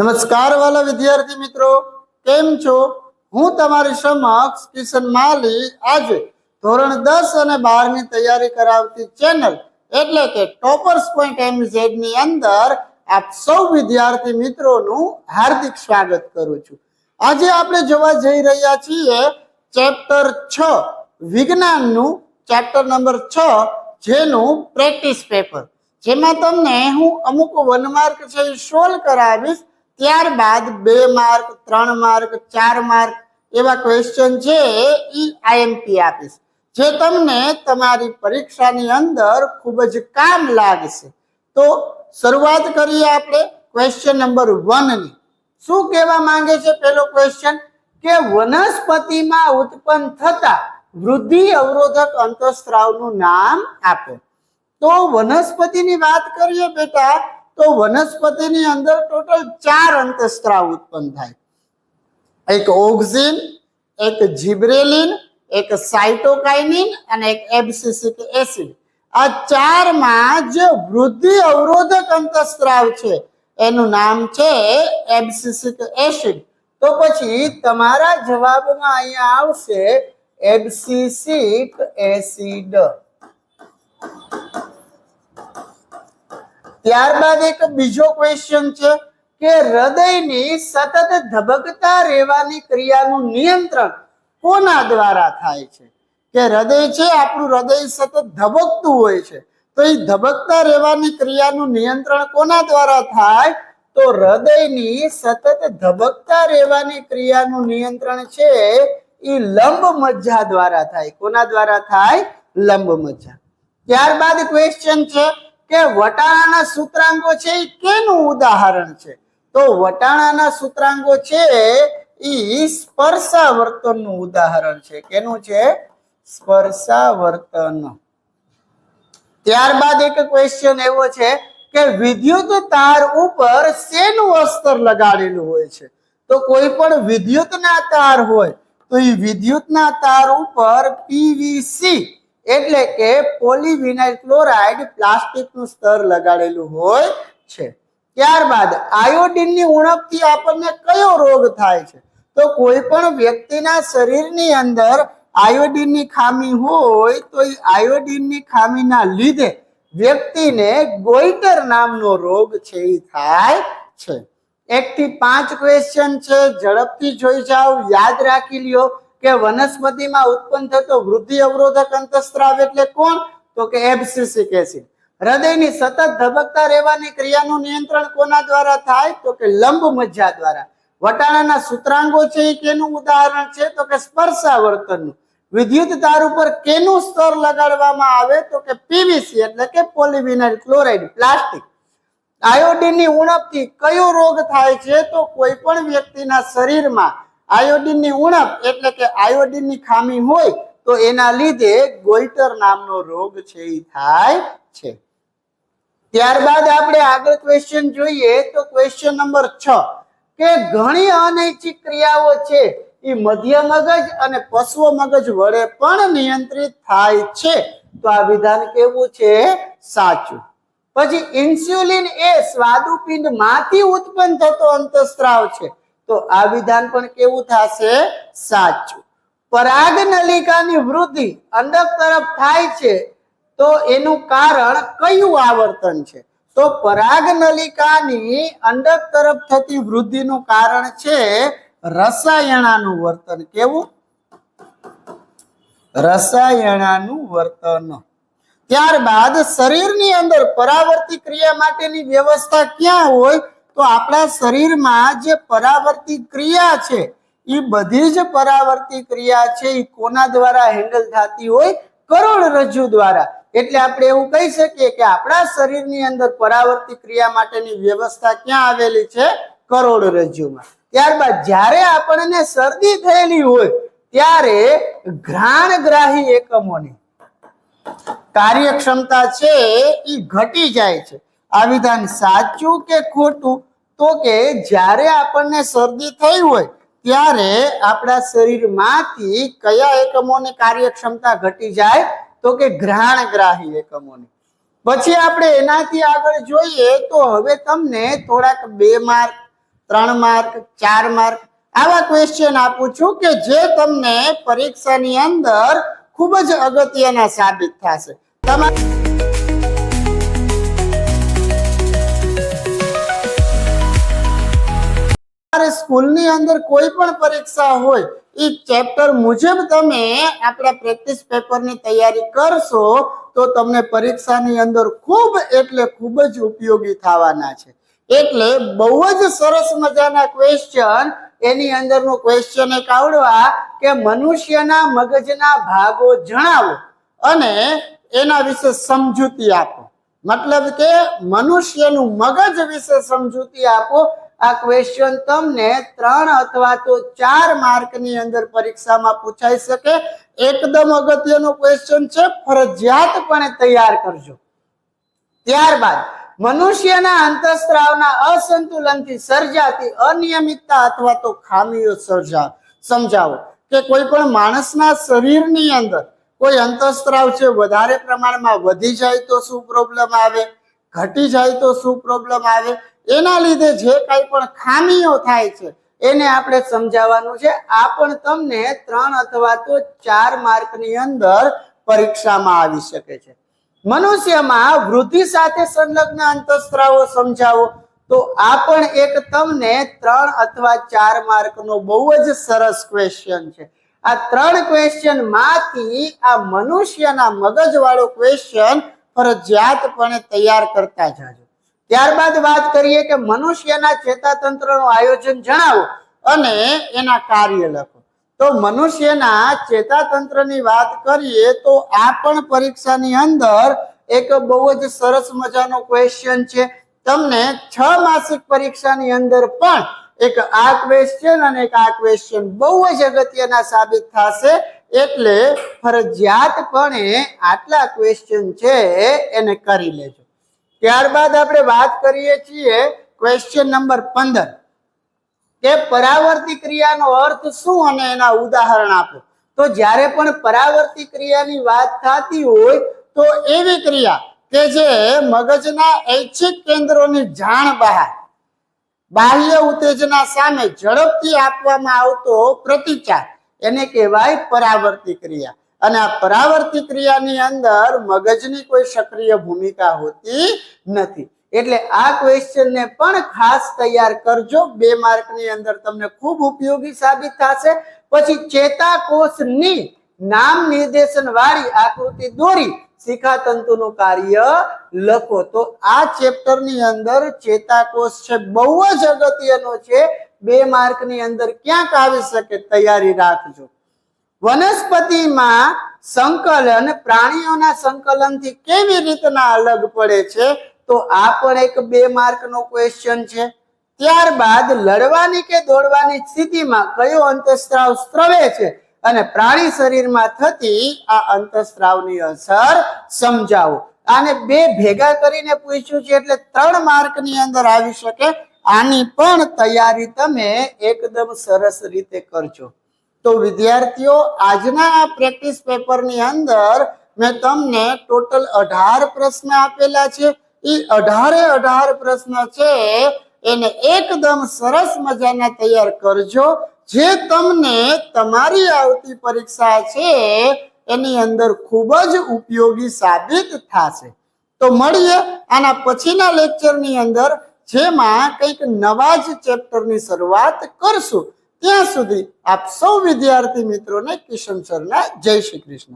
નમસ્કાર વાલા વિદ્યાર્થી મિત્રો, કેમ છો? હું તમારી સમક્ષ કિશન માલી આજે ધોરણ દસ અને બારની તૈયારી કરાવતી ચેનલ એટલે કે ટોપર્સ પોઈન્ટ એમઝેડની અંદર આપ સૌ વિદ્યાર્થી મિત્રોનું હાર્દિક સ્વાગત કરું છું. આજે આપણે જોવા જઈ રહ્યા છીએ ચેપ્ટર છ, વિજ્ઞાનનું ચેપ્ટર નંબર છ જેનું પ્રેક્ટિસ પેપર. જેમાં તમને હું અમુક વન માર્ક છે એ સોલ્વ કરાવીશ ત્યારબાદ બે માર્ક, ત્રણ માર્ક, ચાર માર્ક એવા ક્વેશ્ચન છે એ આઈએમપી આપીશ. જે તમને તમારી પરીક્ષાની અંદર ખૂબ જ કામ લાગશે. તો શરૂઆત કરીએ આપણે ક્વેશ્ચન નંબર વનની શું કહેવા માંગે છે પેલો ક્વેશ્ચન કે વનસ્પતિમાં ઉત્પન્ન થતા વૃદ્ધિ અવરોધક અંતઃસ્ત્રાવનું નામ આપો. તો વનસ્પતિની વાત કરીએ બેટા તો વનસ્પતિની અંદર ટોટલ ચાર અંતઃસ્ત્રાવ ઉત્પન્ન થાય. એક ઓક્સિન એક જીબ્રેલિન, એક સાઇટોકાઇનિન અને એક એબ્સિસિક એસિડ. આ ચારમાં જે વૃદ્ધિ અવરોધક અંતઃસ્ત્રાવ છે. એનું નામ છે એબ્સિસિક એસિડ. તો પછી તમારા જવાબમાં અહીંયા આવશે એબસિસિક એસિડ. ત્યારબાદ એક બીજો ક્વેશ્ચન છે કે હૃદયની સતત ધબકતા રહેવાની ક્રિયાનું નિયંત્રણ કોના દ્વારા થાય છે? કે હૃદય છે, આપણું હૃદય સતત ધબકતું હોય છે. તો એ ધબકતા રહેવાની ક્રિયાનું નિયંત્રણ કોના દ્વારા થાય? તો હૃદયની સતત ધબકતા રહેવાની ક્રિયાનું નિયંત્રણ છે એ લંબ મજ્જા દ્વારા થાય. કોના દ્વારા થાય? લંબ મજ્જા. ત્યારબાદ ક્વેશ્ચન છે કે વટાણાના સૂત્રાંગો છે એ કેનું ઉદાહરણ છે? તો વટાણાના સૂત્રાંગો છે એ સ્પર્શાવર્તનનું ઉદાહરણ છે. કેનું છે? સ્પર્શાવર્તન. ત્યારબાદ એક ક્વેશ્ચન એવો છે કે વિદ્યુત તાર ઉપર શેનું અસ્તર લગાડેલું હોય છે? તો કોઈ પણ વિદ્યુતના તાર હોય તો એ વિદ્યુતના તાર ઉપર પીવીસી એટલે કે પોલીવિનાઇલ ક્લોરાઇડ પ્લાસ્ટિકનું સ્તર લગાડેલું હોય છે. ત્યારબાદ આયોડિનની ઉણપથી આપણને કયો રોગ થાય છે? તો કોઈ પણ વ્યક્તિના શરીરની અંદર આયોડિનની ખામી હોય, તો એ આયોડિનની ખામીના લીધે વ્યક્તિને ગોઈટર નામનો રોગ છે એ થાય છે. એક થી પાંચ ક્વેશ્ચન છે, ઝડપથી જોઈ જાઓ, યાદ રાખી લ્યો. કે વનસ્પતિમાં ઉત્પન્ન થતો વૃદ્ધિ અવરોધક અંતસ્ત્રાવ એટલે કોણ? તો કે એબ્સિસિક એસિડ. હૃદયની સતત ધબકતા રહેવાની ક્રિયાનું નિયંત્રણ કોના દ્વારા થાય? તો કે લંબ મજ્જા દ્વારા. વટાણાના સૂત્રાંગો છે એ કેનું ઉદાહરણ છે? તો કે સ્પર્શાવર્તનનું. વિદ્યુત તાર ઉપર કેનું સ્તર લગાડવામાં આવે? તો કે પીવીસી એટલે કે પોલિવિનાઇલ ક્લોરાઇડ, પ્લાસ્ટિક. આયોડિનની ઉણપથી કયો રોગ થાય છે? તો કોઈ પણ વ્યક્તિના શરીરમાં આયોડિનની ઉણપ એટલે કે આયોડિનની ખામી હોય તો એના લીધે ગોઈટર નામનો રોગ છે એ થાય છે. ત્યારબાદ આપણે આગળ ક્વેશ્ચન જોઈએ તો ક્વેશ્ચન નંબર છ. કે ઘણી અનૈચ્છિક ક્રિયાઓ છે એ મધ્ય મગજ અને પશ્વ મગજ વડે પણ નિયંત્રિત થાય છે. તો આ વિધાન કેવું છે? સાચું. પછી ઇન્સ્યુલિન એ સ્વાદુપિંડમાંથી ઉત્પન્ન થતો અંતઃસ્ત્રાવ છે. તો આ વિધાન પણ કેવું થશે? સાચું. પરાગ નલિકાની વૃદ્ધિ અંડક તરફ થાય છે, તો એનું કારણ કયું આવર્તન છે? તો પરાગ નલિકાની અંડક તરફ થતી વૃદ્ધિનું કારણ છે રસાયણાનું વર્તન. કેવું? રસાયણાનું વર્તન. ત્યારબાદ શરીરની અંદર પરાવર્તી ક્રિયા માટેની વ્યવસ્થા ક્યાં હોય? તો આપણા શરીરમાં જે પરાવર્તી ક્રિયા છે, એ બધી જ પરાવર્તી ક્રિયા છે, એ કોના દ્વારા હેન્ડલ થતી હોય? કરોડરજ્જુ દ્વારા. એટલે આપણે એવું કહી શકીએ કે આપણા શરીરની અંદર પરાવર્તી ક્રિયા માટેની વ્યવસ્થા ક્યાં આવેલી છે? કરોડરજ્જુમાં ત્યારબાદ જ્યારે આપણને શરદી થયેલી હોય, ત્યારે ઘ્રાણગ્રાહી એકમોની કાર્યક્ષમતા છે, એ ઘટી જાય છે. આ વિધાન સાચું કે ખોટું? તો કે જ્યારે આપણને શરદી થઈ હોય, ત્યારે આપણા શરીરમાંથી કયા એકમોની કાર્યક્ષમતા ઘટી જાય? તો કે ઘ્રાણગ્રાહી એકમોની. પછી આપણે એનાથી આગળ જોઈએ તો હવે તમને થોડાક બે માર્ક, ત્રણ માર્ક, ચાર માર્ક આવા ક્વેશ્ચન આપું છું કે જે તમને પરીક્ષાની અંદર ખૂબ જ અગત્યના સાબિત થશે. તમારે તમારે સ્કૂલની અંદર કોઈ ક્વેશ્ચન એક આવડવા કે મનુષ્યના મગજના ભાગો જણાવો અને એના વિશે સમજૂતી આપો. મતલબ કે મનુષ્યનું મગજ વિશે સમજૂતી આપો આ ક્વેશ્ચન તમને ત્રણ અથવા તો ચાર માર્કની અંદર પરીક્ષામાં પૂછાઈ શકે. એકદમ અગત્યનો ક્વેશ્ચન છે. ફરજિયાતપણે તૈયાર કરજો. ત્યારબાદ, મનુષ્યના અંતઃસ્ત્રાવના અસંતુલનથી સર્જાતી અનિયમિતતા અથવા તો ખામીઓ સર્જા, સમજાવો કે કોઈ પણ માણસના શરીરની અંદર કોઈ અંતઃસ્ત્રાવ છે, વધારે પ્રમાણમાં વધી જાય તો શું પ્રોબ્લેમ આવે? ઘટી જાય તો શું પ્રોબ્લેમ આવે? એના લીધે જે કાંઈ પણ ખામીઓ થાય છે, એને આપણે સમજાવવાનું છે. આ પણ તમને ત્રણ અથવા તો ચાર માર્કની અંદર પરીક્ષામાં આવી શકે છે. મનુષ્યમાં વૃદ્ધિ સાથે સંલગ્ન અંતઃસ્ત્રાવો સમજાવો. તો આ પણ એક તમને ત્રણ અથવા ચાર માર્કનો બહુ જ સરસ ક્વેશ્ચન છે. આ ત્રણ ક્વેશ્ચનમાંથી આ મનુષ્યના મગજ વાળો ક્વેશ્ચન ફરજિયાતપણે તૈયાર કરતા જાજો. ત્યારબાદ વાત કરીએ કે મનુષ્યના ચેતાતંત્રનું આયોજન જણાવો અને એના કાર્ય લખો. તો મનુષ્યના ચેતાતંત્રની વાત કરીએ તો આ પણ પરીક્ષાની અંદર એક બહુ જ સરસ મજાનો ક્વેશ્ચન છે. તમને છ માસિક પરીક્ષાની અંદર પણ એક આ ક્વેશ્ચન અને એક આ ક્વેશ્ચન બહુ જ અગત્યના સાબિત થશે. એટલે ફરજિયાતપણે આટલા ક્વેશ્ચન છે એને કરી લેજો. ત્યારબાદ આપણે વાત કરીએ છીએ ક્વેશ્ચન નંબર પંદર. કે પરાવર્તી ક્રિયાનો અર્થ શું અને એના ઉદાહરણ આપો. તો જ્યારે પણ પરાવર્તી ક્રિયાની વાત થતી હોય, તો એવી ક્રિયા કે જે મગજના ઐચ્છિક કેન્દ્રોની જાણ બહાર, બાહ્ય ઉત્તેજના સામે ઝડપથી આપવામાં આવતો પ્રતિચાર એને કહેવાય પરાવર્તી ક્રિયા. અને આ પરાવર્તી ક્રિયાની અંદર મગજની કોઈ સક્રિય ભૂમિકા હોતી નથી. એટલે આ ક્વેશ્ચનને પણ ખાસ તૈયાર કરજો. બે માર્કની અંદર તમને ખૂબ ઉપયોગી સાબિત થશે. પછી ચેતાકોષની નામ નિર્દેશન વાળી આકૃતિ દોરી શિખાતંતુનું કાર્ય લખો. તો આ ચેપ્ટરની અંદર ચેતાકોષ છે, બહુ જ અગત્યનો છે. બે માર્કની અંદર ક્યાંક આવી શકે તૈયારી રાખજો. વનસ્પતિમાં સંકલન પ્રાણીઓના સંકલનથી કેવી રીતના અલગ પડે છે? તો આ પણ એક બે માર્કનો ક્વેશ્ચન છે. ત્યારબાદ લડવાની કે દોડવાની સ્થિતિમાં કયો અંતઃસ્ત્રાવ સ્ત્રવે છે? અને પ્રાણી શરીરમાં થતી આ અંતઃસ્ત્રાવની અસર સમજાવો. આને બે ભેગા કરીને પૂછ્યું છે એટલે ત્રણ માર્કની અંદર આવી શકે. આની પણ તૈયારી તમે એકદમ સરસ રીતે કરજો. તો વિદ્યાર્થીઓ, આજના આ પ્રેક્ટિસ પેપરની અંદર મેં તમને ટોટલ અઢાર પ્રશ્ન આપેલા છે. એ અઢારે અઢાર પ્રશ્ન છે. એને એકદમ સરસ મજાના તૈયાર કરજો. જે તમને તમારી આવતી પરીક્ષા છે, એની અંદર ખૂબ જ ઉપયોગી સાબિત થશે. તો મળીએ આના પછીના લેક્ચરની અંદર, જેમાં કંઈક નવા જ ચેપ્ટરની શરૂઆત કરશું. ત્યાં સુધી આપ સૌ વિદ્યાર્થી મિત્રોને કિશન સરના જય શ્રી કૃષ્ણ.